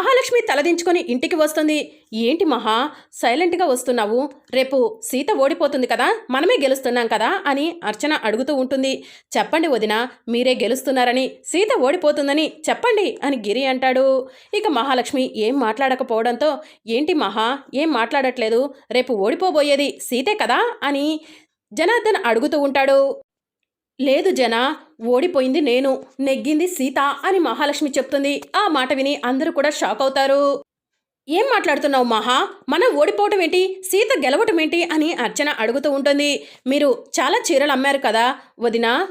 మహాలక్ష్మి తలదించుకొని ఇంటికి వస్తుంది. ఏంటి మహా? సైలెంట్గా వస్తున్నావు. రేపు సీత ఓడిపోతుంది కదా? మనమే గెలుస్తున్నాం కదా? అని అర్చన అడుగుతూ ఉంటుంది. చెప్పండి వదిన మీరే గెలుస్తున్నారని సీత ఓడిపోతుందని చెప్పండి అని గిరి అంటాడు. ఇక మహాలక్ష్మి ఏం మాట్లాడకపోవడంతో ఏంటి మహా? ఏం మాట్లాడట్లేదు? రేపు ఓడిపోబోయేది సీతే కదా? అని జనార్దన్ అడుగుతూ ఉంటాడు. లేదు జన ఓడిపోయింది నేను నెగ్గింది సీత అని మహాలక్ష్మి చెప్తుంది. ఆ మాట విని అందరూ కూడా షాక్ అవుతారు. ఏం మాట్లాడుతున్నావు మహా? మనం ఓడిపోవటం ఏంటి? సీత గెలవటం ఏంటి? అని అర్చన అడుగుతూ ఉంటుంది. మీరు చాలా చీరలు అమ్మారు కదా వదినా?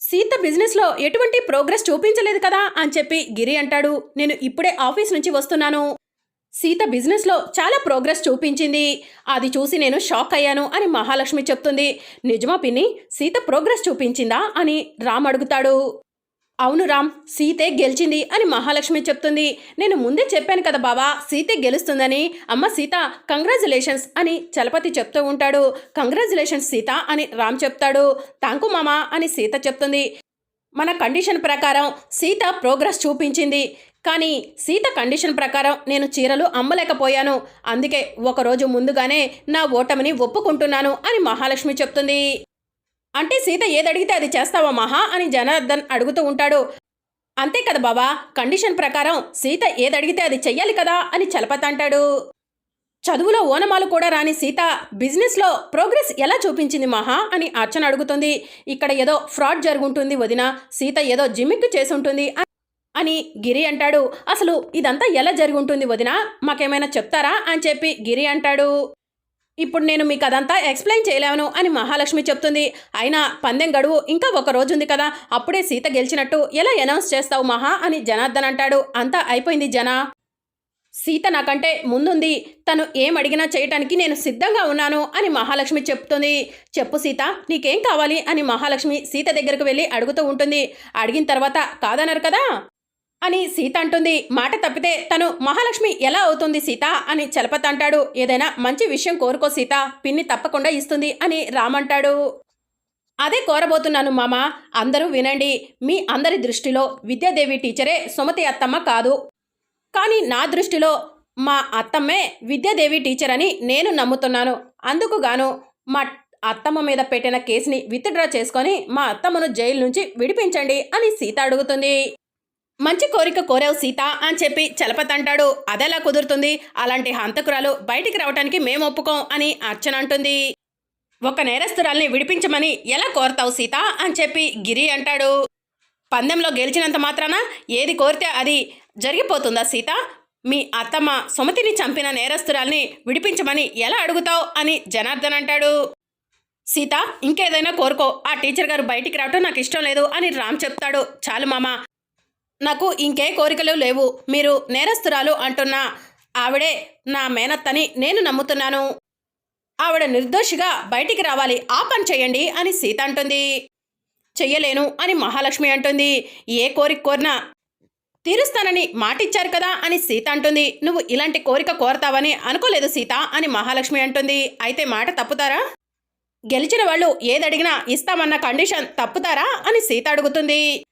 సీత బిజినెస్లో ఎటువంటి ప్రోగ్రెస్ చూపించలేదు కదా అని చెప్పి గిరి అంటాడు. నేను ఇప్పుడే ఆఫీస్ నుంచి వస్తున్నాను. సీత బిజినెస్లో చాలా ప్రోగ్రెస్ చూపించింది. అది చూసి నేను షాక్ అయ్యాను అని మహాలక్ష్మి చెప్తుంది. నిజమా పిన్ని సీత ప్రోగ్రెస్ చూపించిందా? అని రామ్ అడుగుతాడు. అవును రామ్ సీతే గెలిచింది అని మహాలక్ష్మి చెప్తుంది. నేను ముందే చెప్పాను కదా బావా సీతే గెలుస్తుందని. అమ్మ సీత కంగ్రాచులేషన్స్ అని చలపతి చెప్తూ ఉంటాడు. కంగ్రాచులేషన్స్ సీత అని రామ్ చెప్తాడు. థ్యాంకు మామా అని సీత చెప్తుంది. మన కండిషన్ ప్రకారం సీత ప్రోగ్రెస్ చూపించింది. కానీ సీత కండిషన్ ప్రకారం నేను చీరలు అమ్మలేకపోయాను. అందుకే ఒకరోజు ముందుగానే నా ఓటమిని ఒప్పుకుంటున్నాను అని మహాలక్ష్మి చెప్తుంది. అంటే సీత ఏదడిగితే అది చేస్తావా మహా అని జనార్దన్ అడుగుతూ ఉంటాడు. అంతే కదా బాబా కండిషన్ ప్రకారం సీత ఏదడిగితే అది చెయ్యాలి కదా అని చలపత అంటాడు. చదువులో ఓనమాలు కూడా రాని సీత బిజినెస్లో ప్రోగ్రెస్ ఎలా చూపించింది మహా అని అర్చన అడుగుతుంది. ఇక్కడ ఏదో ఫ్రాడ్ జరుగుంటుంది వదిన సీత ఏదో జిమ్మిక్ చేసుంటుంది అ- అని గిరి అంటాడు. అసలు ఇదంతా ఎలా జరిగి ఉంటుంది వదిన? మాకేమైనా చెప్తారా? అని చెప్పి గిరి అంటాడు. ఇప్పుడు నేను మీకు అదంతా ఎక్స్ప్లెయిన్ చేయలేను అని మహాలక్ష్మి చెప్తుంది. అయినా పందెం గడువు ఇంకా ఒక రోజు ఉంది కదా అప్పుడే సీత గెలిచినట్టు ఎలా అనౌన్స్ చేస్తావు మహా అని జనార్దన్ అంటాడు. అంతా అయిపోయింది జనా. సీత నాకంటే ముందుంది. తను ఏం అడిగినా చేయటానికి నేను సిద్ధంగా ఉన్నాను అని మహాలక్ష్మి చెప్తుంది. చెప్పు సీత నీకేం కావాలి అని మహాలక్ష్మి సీత దగ్గరకు వెళ్ళి అడుగుతూ ఉంటుంది. అడిగిన తర్వాత కాదన్నారు కదా? అని సీత అంటుంది. మాట తప్పితే తను మహాలక్ష్మి ఎలా అవుతుంది సీత అని చలపతి అంటాడు. ఏదైనా మంచి విషయం కోరుకో సీత పిన్ని తప్పకుండా ఇస్తుంది అని రామంటాడు అదే కోరబోతున్నాను మామ అందరూ వినండి. మీ అందరి దృష్టిలో విద్యాదేవి టీచరే సుమతి అత్తమ్మ కాదు. కానీ నా దృష్టిలో మా అత్తమ్మే విద్యాదేవి టీచర్ అని నేను నమ్ముతున్నాను. అందుకు గాను మా అత్తమ్మ మీద పెట్టిన కేసుని విత్డ్రా చేసుకొని మా అత్తమ్మను జైలు నుంచి విడిపించండి అని సీత అడుగుతుంది. మంచి కోరిక కోరావు సీత అని చెప్పి చలపతి అంటాడు. అదెలా కుదురుతుంది? అలాంటి హంతకురాలు బయటికి రావటానికి మేము ఒప్పుకోం అని అర్చన అంటుంది. ఒక నేరస్తురాల్ని విడిపించమని ఎలా కోరతావు సీత అని చెప్పి గిరి అంటాడు. పందెంలో గెలిచినంత మాత్రాన ఏది కోరితే అది జరిగిపోతుందా సీత? మీ అత్తమ్మ సుమతిని చంపిన నేరస్తురాల్ని విడిపించమని ఎలా అడుగుతావు అని జనార్దన్ అంటాడు. సీత ఇంకేదైనా కోరుకో. ఆ టీచర్ గారు బయటికి రావటం నాకు ఇష్టం లేదు అని రామ్ చెప్తాడు. చాలు మామ. నాకు ఇంకే కోరికలు లేవు. మీరు నేరస్తురాలు అంటున్నా ఆవిడే నా మేనత్తని నేను నమ్ముతున్నాను. ఆవిడ నిర్దోషిగా బయటికి రావాలి. ఆ పని చేయండి అని సీత అంటుంది. చెయ్యలేను అని మహాలక్ష్మి అంటుంది. ఏ కోరిక కోరినా తీరుస్తానని మాటిచ్చారు కదా అని సీత అంటుంది. నువ్వు ఇలాంటి కోరిక కోరతావని అనుకోలేదు సీత అని మహాలక్ష్మి అంటుంది. అయితే మాట తప్పుతారా? గెలిచిన వాళ్ళు ఏదడిగినా ఇస్తామన్న కండిషన్ తప్పుతారా? అని సీత అడుగుతుంది.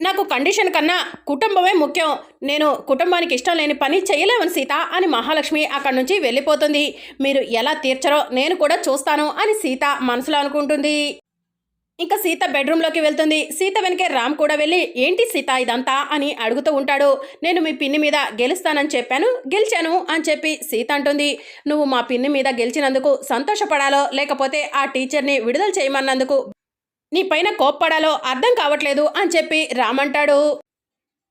నాకు కండిషన్ కన్నా కుటుంబమే ముఖ్యం. నేను కుటుంబానికి ఇష్టం లేని పని చేయలేవని సీత అని మహాలక్ష్మి అక్కడి నుంచి వెళ్ళిపోతుంది. మీరు ఎలా తీర్చరో నేను కూడా చూస్తాను అని సీత మనసులో అనుకుంటుంది. ఇంకా సీత బెడ్రూమ్లోకి వెళ్తుంది. సీత వెనకే రామ్ కూడా వెళ్ళి ఏంటి సీత ఇదంతా? అని అడుగుతూ ఉంటాడు. నేను మీ పిన్ని మీద గెలుస్తానని చెప్పాను గెలిచాను అని చెప్పి సీత అంటుంది. నువ్వు మా పిన్ని మీద గెలిచినందుకు సంతోషపడాలో లేకపోతే ఆ టీచర్ని విడుదల చేయమన్నందుకు నీ పైన కోప్పడాలో అర్థం కావట్లేదు అని చెప్పి రామంటాడు.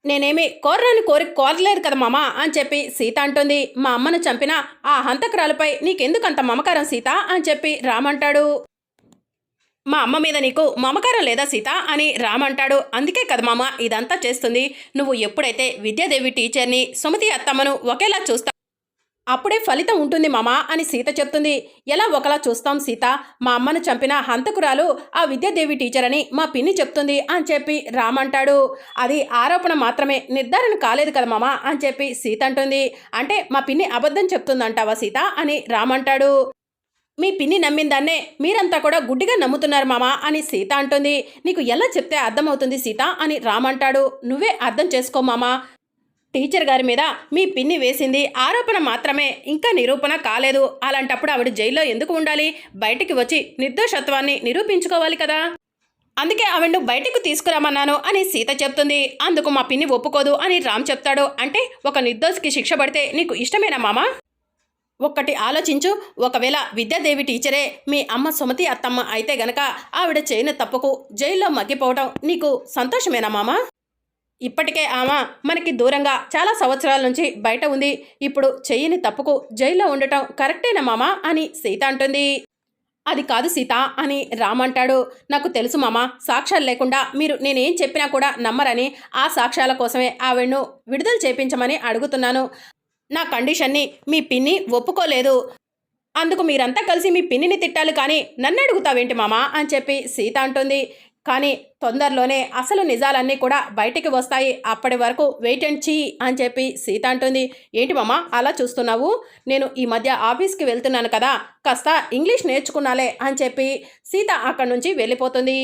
నేనేమి కోర్రాని కోరి కోరలేదు కదా మామ అని చెప్పి సీత అంటుంది. మా అమ్మను చంపిన ఆ హంతకురాలపై నీకెందుకంత మమకారం సీత అని చెప్పి రామంటాడు. మా అమ్మ మీద నీకు మమకారం లేదా సీత అని రామంటాడు. అందుకే కదా మామ ఇదంతా చేస్తుంది. నువ్వు ఎప్పుడైతే విద్యాదేవి టీచర్ని సుమతి అత్తమ్మను ఒకేలా చూస్తా అప్పుడే ఫలితం ఉంటుంది మామా అని సీత చెప్తుంది. ఎలా ఒకలా చూస్తాం సీత? మా అమ్మను చంపిన హంతకురాలు ఆ విద్యాదేవి టీచర్ అని మా పిన్ని చెప్తుంది అని చెప్పి రామంటాడు అది ఆరోపణ మాత్రమే నిర్ధారణ కాలేదు కదా మామా అని చెప్పి సీత అంటుంది. అంటే మా పిన్ని అబద్ధం చెప్తుందంటావా సీత అని రామంటాడు మీ పిన్ని నమ్మిందాన్నే మీరంతా కూడా గుడ్డిగా నమ్ముతున్నారు మామ అని సీత అంటుంది. నీకు ఎలా చెప్తే అర్థమవుతుంది సీత అని రామంటాడు నువ్వే అర్థం చేసుకో మామా. టీచర్ గారి మీద మీ పిన్ని వేసింది. ఆరోపణ మాత్రమే. ఇంకా నిరూపణ కాలేదు. అలాంటప్పుడు ఆవిడ జైల్లో ఎందుకు ఉండాలి? బయటికి వచ్చి నిర్దోషత్వాన్ని నిరూపించుకోవాలి కదా. అందుకే ఆవిడను బయటకు తీసుకురామన్నాను అని సీత చెప్తుంది. అందుకు మా పిన్ని ఒప్పుకోదు అని రామ్ చెప్తాడు. అంటే ఒక నిర్దోషికి శిక్ష పడితే నీకు ఇష్టమేనా మామా? ఒక్కటి ఆలోచించు. ఒకవేళ విద్యాదేవి టీచరే మీ అమ్మ సుమతి అత్తమ్మ అయితే గనక ఆవిడ చేయని తప్పుకు జైల్లో మగ్గిపోవడం నీకు సంతోషమేనా మామ? ఇప్పటికే ఆమె మనకి దూరంగా చాలా సంవత్సరాల నుంచి బయట ఉంది. ఇప్పుడు చెయ్యని తప్పుకు జైల్లో ఉండటం కరెక్టేనా మామా? అని సీత అంటుంది. అది కాదు సీత అని రామ్ అంటాడు. నాకు తెలుసు మామ సాక్ష్యాలు లేకుండా మీరు నేనేం చెప్పినా కూడా నమ్మరని ఆ సాక్ష్యాల కోసమే ఆవిడను విడుదల చేపించమని అడుగుతున్నాను. నా కండిషన్ని మీ పిన్ని ఒప్పుకోలేదు. అందుకు మీరంతా కలిసి మీ పిన్నిని తిట్టాలి కానీ నన్ను అడుగుతావేంటి మామా? అని చెప్పి సీత అంటుంది. కానీ తొందరలోనే అసలు నిజాలన్నీ కూడా బయటికి వస్తాయి. అప్పటి వరకు వెయిట్ అండ్ చీ అని చెప్పి సీత అంటుంది. ఏంటి మామ అలా చూస్తున్నావు? నేను ఈ మధ్య ఆఫీస్కి వెళ్తున్నాను కదా కాస్త ఇంగ్లీష్ నేర్చుకున్నాలే అని చెప్పి సీత అక్కడి నుంచి వెళ్ళిపోతుంది.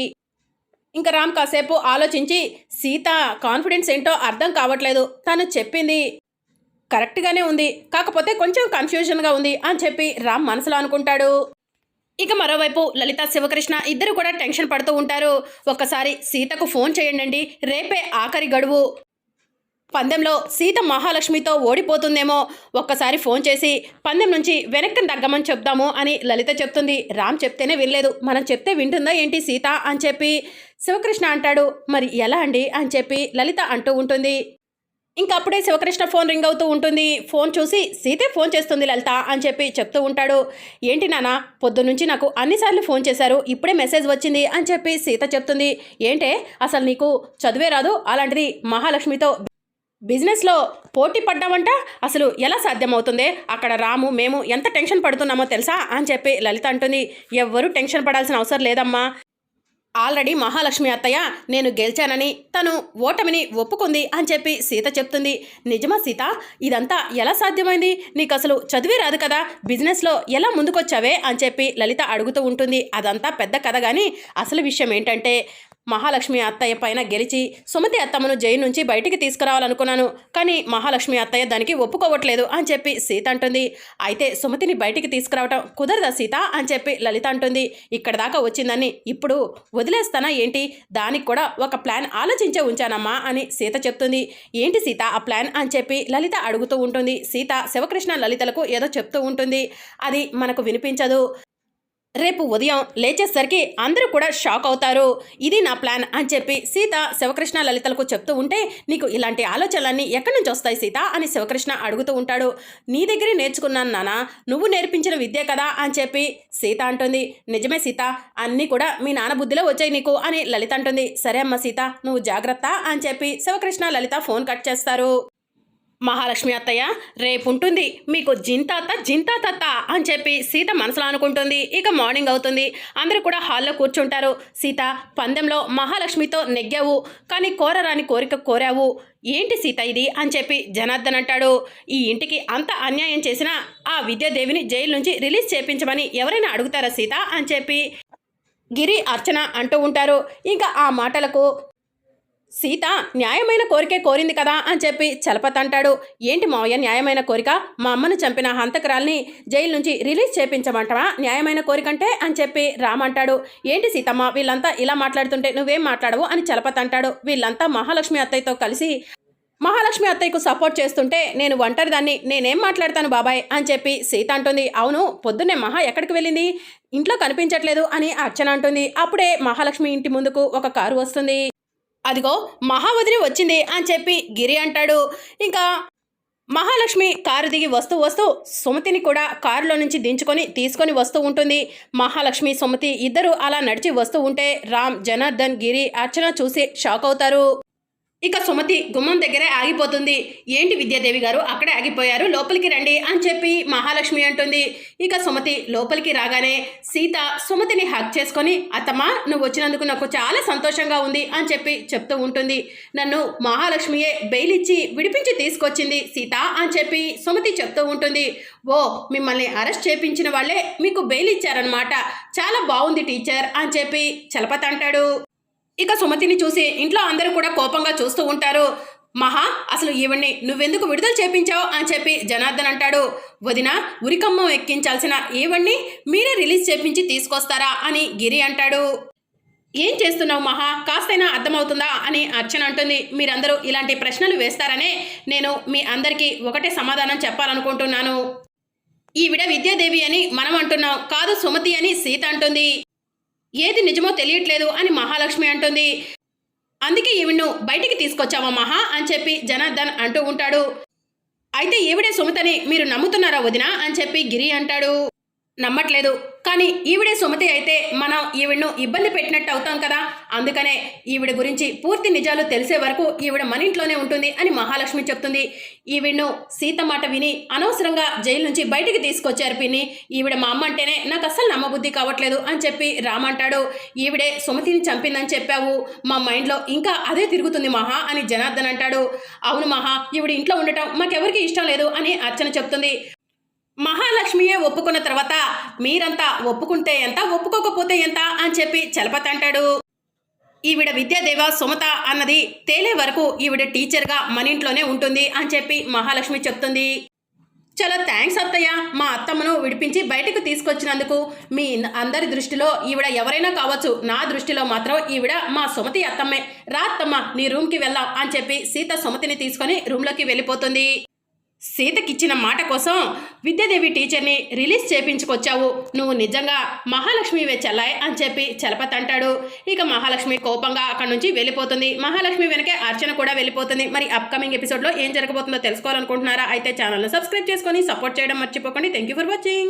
ఇంకా రామ్ కాసేపు ఆలోచించి సీత కాన్ఫిడెన్స్ ఏంటో అర్థం కావట్లేదు. తను చెప్పింది కరెక్ట్గానే ఉంది. కాకపోతే కొంచెం కన్ఫ్యూజన్గా ఉంది అని చెప్పి రామ్ మనసులో అనుకుంటాడు. ఇక మరోవైపు లలిత శివకృష్ణ ఇద్దరు కూడా టెన్షన్ పడుతూ ఉంటారు. ఒక్కసారి సీతకు ఫోన్ చేయండి రేపే ఆఖరి గడువు. పందెంలో సీత మహాలక్ష్మితో ఓడిపోతుందేమో. ఒక్కసారి ఫోన్ చేసి పందెం నుంచి వెనక్కి తగ్గమని చెప్దాము అని లలిత చెప్తుంది. రామ్ చెప్తేనే వినలేదు. మనం చెప్తే వింటుందా ఏంటి సీత అని చెప్పి శివకృష్ణ అంటాడు. మరి ఎలా అండి? అని చెప్పి లలిత అంటూ ఉంటుంది. ఇంకా అప్పుడే శివకృష్ణ ఫోన్ రింగ్ అవుతూ ఉంటుంది. ఫోన్ చూసి సీతే ఫోన్ చేస్తుంది లలిత అని చెప్పి చెప్తూ ఉంటాడు. ఏంటి నాన్న పొద్దు నుంచి నాకు అన్నిసార్లు ఫోన్ చేశారు. ఇప్పుడే మెసేజ్ వచ్చింది అని చెప్పి సీత చెప్తుంది. ఏంటే అసలు నీకు చదివే రాదు? అలాంటిది మహాలక్ష్మితో బిజినెస్లో పోటీ పడ్డామంట అసలు ఎలా సాధ్యమవుతుంది? అక్కడ రాము మేము ఎంత టెన్షన్ పడుతున్నామో తెలుసా? అని చెప్పి లలిత అంటుంది. ఎవ్వరూ టెన్షన్ పడాల్సిన అవసరం లేదమ్మా. ఆల్రెడీ మహాలక్ష్మి అత్తయ్య నేను గెలిచానని తను ఓటమిని ఒప్పుకుంది అని చెప్పి సీత చెప్తుంది. నిజమా సీత? ఇదంతా ఎలా సాధ్యమైంది? నీకు అసలు చదివి రాదు కదా? బిజినెస్లో ఎలా ముందుకొచ్చావే? అని చెప్పి లలిత అడుగుతూ ఉంటుంది. అదంతా పెద్ద కథ కానీ అసలు విషయం ఏంటంటే మహాలక్ష్మి అత్తయ్య పైన గెలిచి సుమతి అత్తమ్మను జైలు నుంచి బయటికి తీసుకురావాలనుకున్నాను. కానీ మహాలక్ష్మి అత్తయ్య దానికి ఒప్పుకోవట్లేదు అని చెప్పి సీత అంటుంది. అయితే సుమతిని బయటికి తీసుకురావటం కుదరదా సీత అని చెప్పి లలిత అంటుంది. ఇక్కడ దాకా వచ్చిందని ఇప్పుడు వదిలేస్తానా ఏంటి? దానికి కూడా ఒక ప్లాన్ ఆలోచించే ఉంచానమ్మా అని సీత చెప్తుంది. ఏంటి సీత ఆ ప్లాన్ అని చెప్పి లలిత అడుగుతూ ఉంటుంది. సీత శివకృష్ణ లలితలకు ఏదో చెప్తూ ఉంటుంది. అది మనకు వినిపించదు. రేపు ఉదయం లేచేసరికి అందరూ కూడా షాక్ అవుతారు. ఇది నా ప్లాన్ అని చెప్పి సీత శివకృష్ణ లలితలకు చెప్తూ ఉంటే నీకు ఇలాంటి ఆలోచనలన్నీ ఎక్కడి నుంచి వస్తాయి సీత అని శివకృష్ణ అడుగుతూ ఉంటాడు. నీ దగ్గరే నేర్చుకున్నాను నానా నువ్వు నేర్పించిన విద్య కదా అని చెప్పి సీత అంటుంది. నిజమే సీత అన్నీ కూడా మీ నాన్న బుద్ధిలో వచ్చాయి నీకు అని లలిత అంటుంది. సరే అమ్మ సీత నువ్వు జాగ్రత్త అని చెప్పి శివకృష్ణ లలిత ఫోన్ కట్ చేస్తారు. మహాలక్ష్మి అత్తయ్య రేపు ఉంటుంది మీకు జింతాత జింతాతత్త అని చెప్పి సీత మనసులో అనుకుంటుంది. ఇక మార్నింగ్ అవుతుంది. అందరూ కూడా హాల్లో కూర్చుంటారు. సీత పందెంలో మహాలక్ష్మితో నెగ్గావు. కానీ కోరరాని కోరిక కోరావు. ఏంటి సీత ఇది అని చెప్పి జనార్దన్ అంటాడు. ఈ ఇంటికి అంత అన్యాయం చేసినా ఆ విద్యాదేవిని జైలు నుంచి రిలీజ్ చేయించమని ఎవరైనా అడుగుతారా సీత అని చెప్పి గిరి అర్చన అంటూ ఉంటారు. ఇంకా ఆ మాటలకు సీత న్యాయమైన కోరికే కోరింది కదా అని చెప్పి చలపత్ అంటాడు. ఏంటి మావయ్య న్యాయమైన కోరిక? మా అమ్మను చంపిన హంతకురాల్ని జైలు నుంచి రిలీజ్ చేపించమంటావా? న్యాయమైన కోరికంటే అని చెప్పి రామ్ అంటాడు. ఏంటి సీతమ్మ వీళ్ళంతా ఇలా మాట్లాడుతుంటే నువ్వేం మాట్లాడవు అని చలపత్ అంటాడు. వీళ్ళంతా మహాలక్ష్మి అత్తయ్యతో కలిసి మహాలక్ష్మి అత్తయ్యకు సపోర్ట్ చేస్తుంటే నేను ఒంటరిదాన్ని నేనేం మాట్లాడతాను బాబాయ్ అని చెప్పి సీత అంటుంది. అవును పొద్దున్నే మహా ఎక్కడికి వెళ్ళింది? ఇంట్లో కనిపించట్లేదు అని అర్చన అంటుంది. అప్పుడే మహాలక్ష్మి ఇంటి ముందుకు ఒక కారు వస్తుంది. అదిగో మహావదిని వచ్చింది అని చెప్పి గిరి అంటాడు. ఇంకా మహాలక్ష్మి కారు దిగి వస్తూ వస్తూ సుమతిని కూడా కారులో నుంచి దించుకొని తీసుకొని వస్తూ ఉంటుంది. మహాలక్ష్మి సుమతి ఇద్దరు అలా నడిచి వస్తూ ఉంటే రామ్ జనార్దన్ గిరి అర్చన చూసి షాక్ అవుతారు. ఇక సుమతి గుమ్మం దగ్గరే ఆగిపోతుంది. ఏంటి విద్యాదేవి గారు? అక్కడే ఆగిపోయారు. లోపలికి రండి అని చెప్పి మహాలక్ష్మి అంటుంది. ఇక సుమతి లోపలికి రాగానే సీత సుమతిని హక్ చేసుకొని అత్తమ్మా నువ్వు వచ్చినందుకు నాకు చాలా సంతోషంగా ఉంది అని చెప్పి చెప్తూ ఉంటుంది. నన్ను మహాలక్ష్మియే బెయిలిచ్చి విడిపించి తీసుకొచ్చింది సీత అని చెప్పి సుమతి చెప్తూ ఉంటుంది. ఓ మిమ్మల్ని అరెస్ట్ చేపించిన వాళ్ళే మీకు బెయిల్ ఇచ్చారనమాట చాలా బాగుంది టీచర్ అని చెప్పి చలపతి అంటాడు. ఇక సుమతిని చూసి ఇంట్లో అందరూ కూడా కోపంగా చూస్తూ ఉంటారు. మహా అసలు ఈవిడ్ని నువ్వెందుకు విడుదల చేపించావు? అని చెప్పి జనార్దన్ అంటాడు. వదిన ఉరికమ్మం ఎక్కించాల్సిన ఈవిడ్ని మీరే రిలీజ్ చేపించి తీసుకొస్తారా? అని గిరి అంటాడు. ఏం చేస్తున్నావు మహా? కాస్తైనా అర్థమవుతుందా? అని అర్చన అంటుంది. మీరందరూ ఇలాంటి ప్రశ్నలు వేస్తారనే నేను మీ అందరికీ ఒకటే సమాధానం చెప్పాలనుకుంటున్నాను. ఈవిడ విద్యాదేవి అని మనం అంటున్నాం కాదు సుమతి అని సీత అంటుంది. ఏది నిజమో తెలియట్లేదు అని మహాలక్ష్మి అంటుంది. అందుకే ఈవిడ్ను బయటికి తీసుకొచ్చావా మహా అని చెప్పి జనార్దన్ అంటూ ఉంటాడు. అయితే ఈవిడే సుమతని మీరు నమ్ముతున్నారా వదినా అని చెప్పి గిరి అంటాడు. నమ్మట్లేదు. కానీ ఈవిడే సుమతి అయితే మనం ఈవిడను ఇబ్బంది పెట్టినట్టు అవుతాం కదా. అందుకనే ఈవిడ గురించి పూర్తి నిజాలు తెలిసే వరకు ఈవిడ మన ఇంట్లోనే ఉంటుంది అని మహాలక్ష్మి చెప్తుంది. ఈవిడ్ను సీత మాట విని అనవసరంగా జైలు నుంచి బయటికి తీసుకొచ్చారు పిన్ని. ఈవిడ మా అమ్మ అంటేనే నాకు అస్సలు నమ్మబుద్ధి కావట్లేదు అని చెప్పి రామ్ అంటాడు. ఈవిడే సుమతిని చంపిందని చెప్పావు. మా మైండ్లో ఇంకా అదే తిరుగుతుంది మహా అని జనార్దన్ అంటాడు. అవును మహా ఈవిడ ఇంట్లో ఉండటం మాకెవరికి ఇష్టం లేదు అని అర్చన చెప్తుంది. మహాలక్ష్మియే ఒప్పుకున్న తర్వాత మీరంతా ఒప్పుకుంటే ఎంత ఒప్పుకోకపోతే ఎంత అని చెప్పి చలపతి అంటాడు. ఈవిడ విద్యాదేవ సుమత అన్నది తేలే వరకు ఈవిడ టీచర్గా మన ఇంట్లోనే ఉంటుంది అని చెప్పి మహాలక్ష్మి చెప్తుంది. చాలా థ్యాంక్స్ అత్తయ్య. మా అత్తమ్మను విడిపించి బయటకు తీసుకొచ్చినందుకు మీ అందరి దృష్టిలో ఈవిడ ఎవరైనా కావచ్చు. నా దృష్టిలో మాత్రం ఈవిడ మా సుమతి అత్తమ్మే. రా అత్తమ్మ నీ రూమ్కి వెళ్దాం అని చెప్పి సీత సుమతిని తీసుకొని రూమ్లోకి వెళ్ళిపోతుంది. సీతకిచ్చిన మాట కోసం విద్యాదేవి టీచర్ని రిలీజ్ చేపించుకొచ్చావు. నువ్వు నిజంగా మహాలక్ష్మి చెల్లాయి అని చెప్పి చలపతి అంటాడు. ఇక మహాలక్ష్మి కోపంగా అక్కడి నుంచి వెళ్ళిపోతుంది. మహాలక్ష్మి వెనకే అర్చన కూడా వెళ్ళిపోతుంది. మరి అప్కమింగ్ ఎపిసోడ్లో ఏం జరగబోతుందో తెలుసుకోవాలనుకుంటున్నారా? అయితే ఛానల్ను సబ్స్క్రైబ్ చేసుకొని సపోర్ట్ చేయడం మర్చిపోకండి. Thank you for watching